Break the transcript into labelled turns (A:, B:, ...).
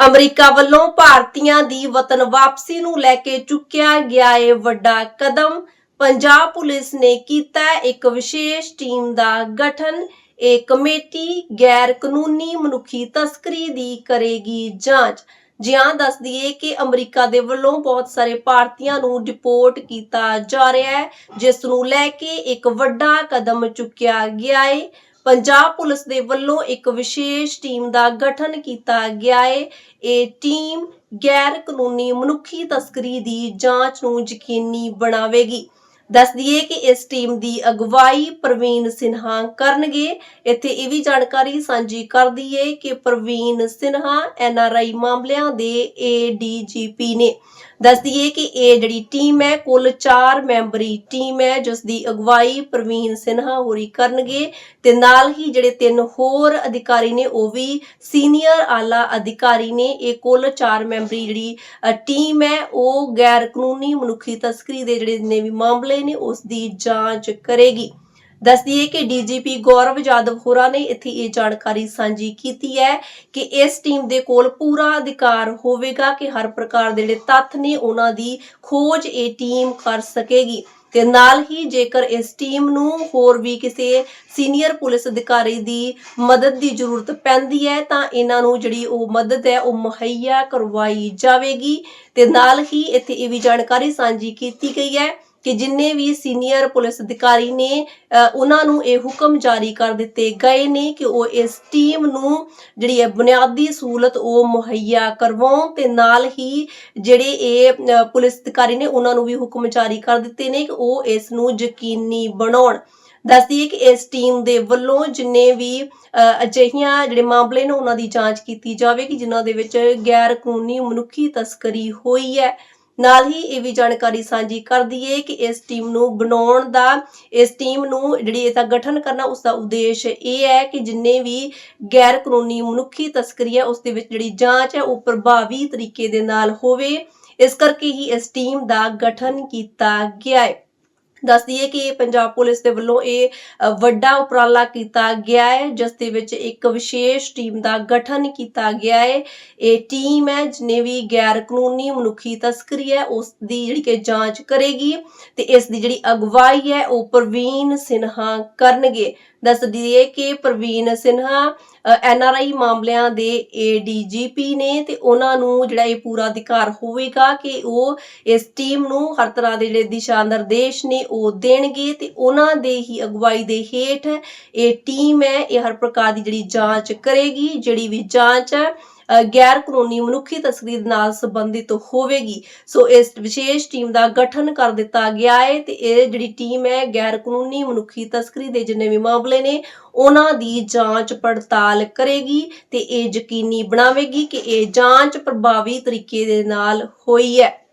A: America ਵੱਲੋਂ ਭਾਰਤੀਆਂ ਦੀ ਵਤਨ ਵਾਪਸੀ ਨੂੰ ਲੈ ਕੇ ਚੁੱਕਿਆ ਗਿਆ ਇਹ ਵੱਡਾ ਕਦਮ। ਪੰਜਾਬ ਪੁਲਿਸ ਨੇ ਕੀਤਾ ਇੱਕ ਵਿਸ਼ੇਸ਼ ਟੀਮ ਦਾ ਗਠਨ। ਇਹ ਕਮੇਟੀ ਗੈਰ ਕਾਨੂੰਨੀ ਮਨੁੱਖੀ ਤਸਕਰੀ ਦੀ ਕਰੇਗੀ ਜਾਂਚ। ਜਿਹਾਂ ਦੱਸ ਦਈਏ ਕਿ ਅਮਰੀਕਾ ਦੇ ਵੱਲੋਂ ਬਹੁਤ ਸਾਰੇ ਭਾਰਤੀਆਂ ਨੂੰ ਡਿਪੋਰਟ ਕੀਤਾ ਜਾ ਰਿਹਾ ਹੈ, ਜਿਸ ਨੂੰ ਲੈ ਕੇ ਇੱਕ ਵੱਡਾ ਕਦਮ ਚੁੱਕਿਆ ਗਿਆ ਹੈ ਪੰਜਾਬ ਪੁਲਿਸ ਦੇ ਵੱਲੋਂ ਇੱਕ ਵਿਸ਼ੇਸ਼ ਟੀਮ ਦਾ ਗਠਨ ਕੀਤਾ ਗਿਆ ਹੈ ਇਹ ਟੀਮ ਗੈਰ ਕਾਨੂੰਨੀ ਮਨੁੱਖੀ ਤਸਕਰੀ ਦੀ ਜਾਂਚ ਨੂੰ ਯਕੀਨੀ ਬਣਾਵੇਗੀ। ਦੱਸ ਦਈਏ ਕਿ ਇਸ ਟੀਮ ਦੀ ਅਗਵਾਈ ਪ੍ਰਵੀਨ ਸਿਨਹਾ ਕਰਨਗੇ। ਇੱਥੇ ਇਹ ਵੀ ਜਾਣਕਾਰੀ ਸਾਂਝੀ ਕਰਦੀ ਦਈਏ ਕਿ ਪ੍ਰਵੀਨ ਸਿਨਹਾ ਐਨਆਰਆਈ ਮਾਮਲਿਆਂ ਦੇ ਏਡੀਜੀਪੀ ਨੇ। ਦੱਸ ਦਈਏ ਕਿ ਇਹ ਜਿਹੜੀ ਟੀਮ ਹੈ, ਕੁੱਲ 4 ਮੈਂਬਰੀ ਟੀਮ ਹੈ ਜਿਸ ਦੀ ਅਗਵਾਈ ਪ੍ਰਵੀਨ ਸਿਨਹਾ ਹੋਰੀ ਕਰਨਗੇ ਤੇ ਨਾਲ ਹੀ ਜਿਹੜੇ ਤਿੰਨ ਹੋਰ ਅਧਿਕਾਰੀ ਨੇ, ਉਹ ਵੀ ਸੀਨੀਅਰ ਆਲਾ ਅਧਿਕਾਰੀ ਨੇ। ਇਹ ਕੁੱਲ 4 ਮੈਂਬਰੀ ਜਿਹੜੀ ਟੀਮ ਹੈ, ਉਹ ਗੈਰ ਕਾਨੂੰਨੀ ਮਨੁੱਖੀ ਤਸਕਰੀ ਦੇ ਜਿਹੜੇ ਨੇ ਵੀ ਮਾਮਲੇ ਨੇ ਉਸ ਦੀ ਜਾਂਚ ਕਰੇਗੀ। ਦੱਸ ਦਈਏ ਕਿ ਡੀਜੀਪੀ ਗੌਰਵ ਜਾਦਵ ਹੋਰਾਂ ਨੇ ਇੱਥੇ ਇਹ ਜਾਣਕਾਰੀ ਸਾਂਝੀ ਕੀਤੀ ਹੈ ਕਿ ਇਸ ਟੀਮ ਦੇ ਕੋਲ ਪੂਰਾ ਅਧਿਕਾਰ ਹੋਵੇਗਾ ਕਿ ਹਰ ਪ੍ਰਕਾਰ ਦੇ ਜਿਹੜੇ ਤੱਥ ਨੇ ਉਹਨਾਂ ਦੀ ਖੋਜ ਇਹ ਟੀਮ ਕਰ ਸਕੇਗੀ। ਤੇ ਨਾਲ ਹੀ ਜੇਕਰ ਇਸ ਟੀਮ ਨੂੰ ਹੋਰ ਵੀ ਕਿਸੇ ਸੀਨੀਅਰ ਪੁਲਿਸ ਅਧਿਕਾਰੀ ਦੀ ਮਦਦ ਦੀ ਜ਼ਰੂਰਤ ਪੈਂਦੀ ਹੈ, ਤਾਂ ਇਹਨਾਂ ਨੂੰ ਜਿਹੜੀ ਉਹ ਮਦਦ ਹੈ, ਉਹ ਮੁਹੱਈਆ ਕਰਵਾਈ ਜਾਵੇਗੀ। ਤੇ ਨਾਲ ਹੀ ਇੱਥੇ ਇਹ ਵੀ ਜਾਣਕਾਰੀ ਸਾਂਝੀ ਕੀਤੀ ਗਈ ਹੈ ਕਿ ਜਿੰਨੇ ਵੀ ਸੀਨੀਅਰ ਪੁਲਿਸ ਅਧਿਕਾਰੀ ਨੇ ਅ, ਉਹਨਾਂ ਨੂੰ ਇਹ ਹੁਕਮ ਜਾਰੀ ਕਰ ਦਿੱਤੇ ਗਏ ਨੇ ਕਿ ਉਹ ਇਸ ਟੀਮ ਨੂੰ ਜਿਹੜੀ ਹੈ ਬੁਨਿਆਦੀ ਸਹੂਲਤ ਉਹ ਮੁਹੱਈਆ ਕਰਵਾਉਣ ਤੇ ਨਾਲ ਹੀ ਜਿਹੜੇ ਇਹ ਪੁਲਿਸ ਅਧਿਕਾਰੀ ਨੇ ਉਹਨਾਂ ਨੂੰ ਵੀ ਹੁਕਮ ਜਾਰੀ ਕਰ ਦਿੱਤੇ ਨੇ ਕਿ ਉਹ ਇਸ ਨੂੰ ਯਕੀਨੀ ਬਣਾਉਣ। ਦੱਸਦੀ ਦਈਏ ਕਿ ਇਸ ਟੀਮ ਦੇ ਵੱਲੋਂ ਜਿੰਨੇ ਵੀ ਅਜਿਹੀਆਂ ਜਿਹੜੇ ਮਾਮਲੇ ਨੇ ਉਹਨਾਂ ਦੀ ਜਾਂਚ ਕੀਤੀ ਜਾਵੇਗੀ ਜਿਨ੍ਹਾਂ ਦੇ ਵਿੱਚ ਗੈਰ ਕਾਨੂੰਨੀ ਮਨੁੱਖੀ ਤਸਕਰੀ ਹੋਈ ਹੈ। ਨਾਲ ਹੀ ਇਹ ਵੀ ਜਾਣਕਾਰੀ ਸਾਂਝੀ ਕਰ ਦਈਏ ਕਿ ਇਸ ਟੀਮ ਨੂੰ ਬਣਾਉਣ ਦਾ, ਇਸ ਟੀਮ ਨੂੰ ਜਿਹੜੀ ਇਹਦਾ ਗਠਨ ਕਰਨਾ, ਉਸ ਦਾ ਉਦੇਸ਼ ਇਹ ਹੈ ਕਿ ਜਿੰਨੇ ਵੀ ਗੈਰ ਕਾਨੂੰਨੀ ਮਨੁੱਖੀ ਤਸਕਰੀ ਹੈ, ਉਸ ਦੇ ਵਿੱਚ ਜਿਹੜੀ ਜਾਂਚ ਹੈ, ਉਹ ਪ੍ਰਭਾਵੀ ਤਰੀਕੇ ਦੇ ਨਾਲ ਹੋਵੇ। ਇਸ ਕਰਕੇ ਹੀ ਇਸ ਟੀਮ ਦਾ ਗਠਨ ਕੀਤਾ ਗਿਆ ਹੈ। ਦੱਸ ਦਈਏ ਕਿ ਪੰਜਾਬ ਪੁਲਿਸ ਦੇ ਵੱਲੋਂ ਇਹ ਵੱਡਾ ਉਪਰਾਲਾ ਕੀਤਾ ਗਿਆ ਹੈ, ਜਿਸ ਦੇ ਵਿੱਚ ਇੱਕ ਵਿਸ਼ੇਸ਼ ਟੀਮ ਦਾ ਗਠਨ ਕੀਤਾ ਗਿਆ ਹੈ। ਇਹ ਟੀਮ ਹੈ ਜਿਹਨੇ ਵੀ ਗੈਰ ਕਾਨੂੰਨੀ ਮਨੁੱਖੀ ਤਸਕਰੀ ਹੈ ਉਸ ਦੀ ਜਿਹੜੀ ਕਿ ਜਾਂਚ ਕਰੇਗੀ ਤੇ ਇਸ ਦੀ ਜਿਹੜੀ ਅਗਵਾਈ ਹੈ, ਉਹ ਪ੍ਰਵੀਨ ਸਿਨਹਾ ਕਰਨਗੇ। ਦੱਸ ਦਈਏ ਕਿ ਪ੍ਰਵੀਨ ਸਿਨਹਾ ਐਨਆਰਆਈ ਮਾਮਲਿਆਂ ਦੇ ਏਡੀਜੀਪੀ ਨੇ ਤੇ ਉਹਨਾਂ ਨੂੰ ਜਿਹੜਾ ਇਹ ਪੂਰਾ ਅਧਿਕਾਰ ਹੋਵੇਗਾ ਕਿ ਉਹ ਇਸ ਟੀਮ ਨੂੰ ਹਰ ਤਰ੍ਹਾਂ ਦੇ ਜਿਹੜੇ ਦਿਸ਼ਾ ਨਿਰਦੇਸ਼ ਨੇ ਉਹ ਦੇਣਗੇ ਤੇ ਉਹਨਾਂ ਦੇ ਹੀ ਅਗਵਾਈ ਦੇ ਹੇਠ ਇਹ ਟੀਮ ਹੈ, ਇਹ ਹਰ ਪ੍ਰਕਾਰ ਦੀ ਜਿਹੜੀ ਜਾਂਚ ਕਰੇਗੀ, ਜਿਹੜੀ ਵੀ ਜਾਂਚ ਹੈ ਗੈਰ ਕਾਨੂੰਨੀ ਮਨੁੱਖੀ ਤਸਕਰੀ ਨਾਲ ਸੰਬੰਧਿਤ ਹੋਵੇਗੀ। ਸੋ ਇਸ ਵਿਸ਼ੇਸ਼ ਟੀਮ ਦਾ ਗਠਨ ਕਰ ਦਿੱਤਾ ਗਿਆ ਹੈ ਤੇ ਇਹ ਜਿਹੜੀ ਟੀਮ ਹੈ ਗੈਰ ਕਾਨੂੰਨੀ ਮਨੁੱਖੀ ਤਸਕਰੀ ਦੇ ਜਿੰਨੇ ਵੀ ਮਾਮਲੇ ਨੇ, ਉਹਨਾਂ ਦੀ ਜਾਂਚ ਪੜਤਾਲ ਕਰੇਗੀ ਤੇ ਇਹ ਯਕੀਨੀ ਬਣਾਵੇਗੀ ਕਿ ਇਹ ਜਾਂਚ ਪ੍ਰਭਾਵੀ ਤਰੀਕੇ ਦੇ ਨਾਲ ਹੋਈ ਹੈ।